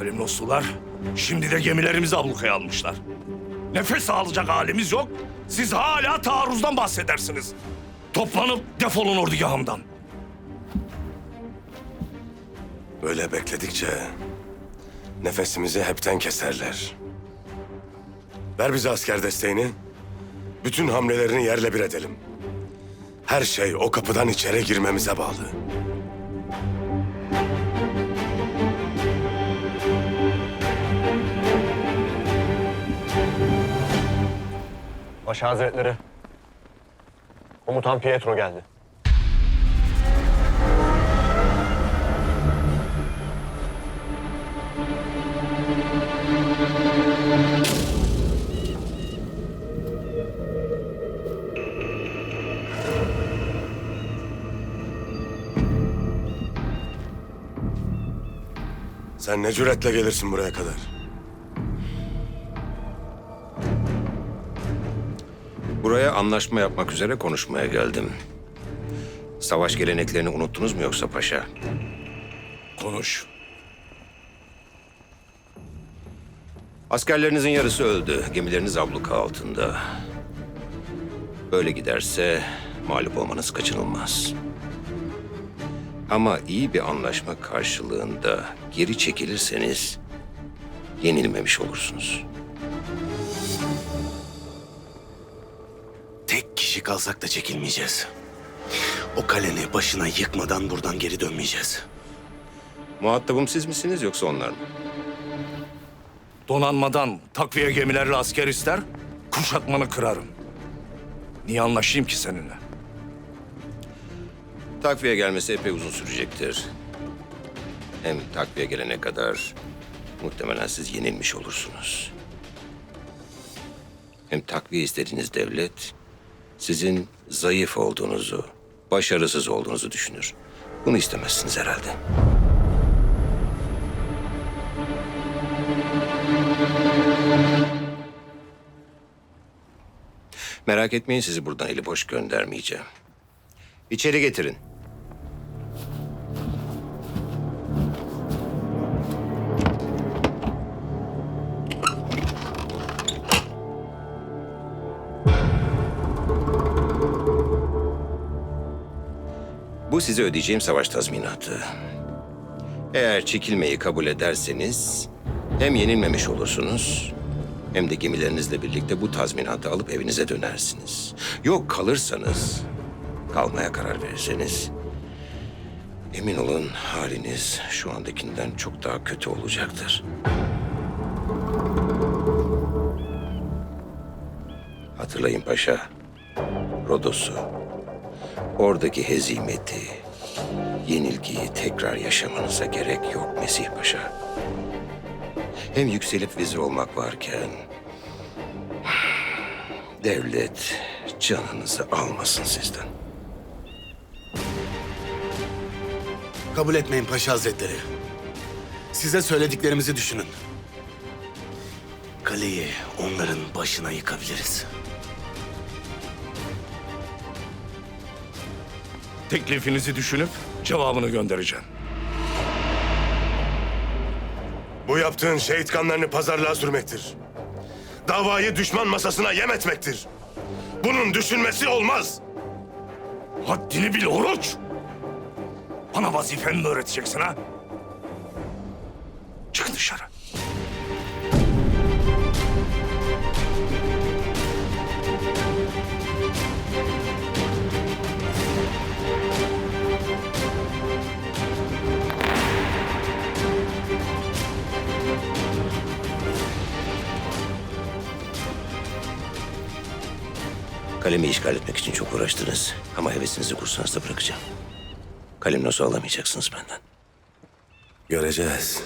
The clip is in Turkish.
Kalimnoslular şimdi de gemilerimizi ablukaya almışlar. Nefes alacak halimiz yok. Siz hala taarruzdan bahsedersiniz. Toplanıp defolun ordugahımdan. Böyle bekledikçe nefesimizi hepten keserler. Ver bize asker desteğini. Bütün hamlelerini yerle bir edelim. Her şey o kapıdan içeri girmemize bağlı. Paşa Hazretleri. Komutan Pietro geldi. Sen ne cüretle gelirsin buraya kadar? Buraya anlaşma yapmak üzere konuşmaya geldim. Savaş geleneklerini unuttunuz mu yoksa paşa? Konuş. Askerlerinizin yarısı öldü. Gemileriniz abluka altında. Böyle giderse mağlup olmanız kaçınılmaz. Ama iyi bir anlaşma karşılığında geri çekilirseniz yenilmemiş olursunuz. Kişi kalsak da çekilmeyeceğiz. O kaleni başına yıkmadan buradan geri dönmeyeceğiz. Muhatabım siz misiniz yoksa onlar mı? Donanmadan takviye gemilerle asker ister, kuşatmanı kırarım. Niye anlaşayım ki seninle? Takviye gelmesi epey uzun sürecektir. Hem takviye gelene kadar muhtemelen siz yenilmiş olursunuz. Hem takviye istediğiniz devlet sizin zayıf olduğunuzu, başarısız olduğunuzu düşünür. Bunu istemezsiniz herhalde. Merak etmeyin sizi buradan eli boş göndermeyeceğim. İçeri getirin. Bu size ödeyeceğim savaş tazminatı. Eğer çekilmeyi kabul ederseniz hem yenilmemiş olursunuz hem de gemilerinizle birlikte bu tazminatı alıp evinize dönersiniz. Yok kalırsanız, kalmaya karar verirseniz emin olun haliniz şu andakinden çok daha kötü olacaktır. Hatırlayın paşa, Rodos'u, oradaki hezimeti, yenilgiyi tekrar yaşamanıza gerek yok Mesih Paşa. Hem yükselip vezir olmak varken... ...devlet canınızı almasın sizden. Kabul etmeyin Paşa Hazretleri. Size söylediklerimizi düşünün. Kaleyi onların başına yıkabiliriz. Teklifinizi düşünüp cevabını göndereceğim. Bu yaptığın şehit kanlarını pazarlığa sürmektir. Davayı düşman masasına yem etmektir. Bunun düşünmesi olmaz. Haddini bil oruç. Bana vazifemi mi öğreteceksin ha? Çık dışarı. Kalemi işgal etmek için çok uğraştınız. Ama hevesinizi kursanız da bırakacağım. Kalem nasıl alamayacaksınız benden. Göreceğiz.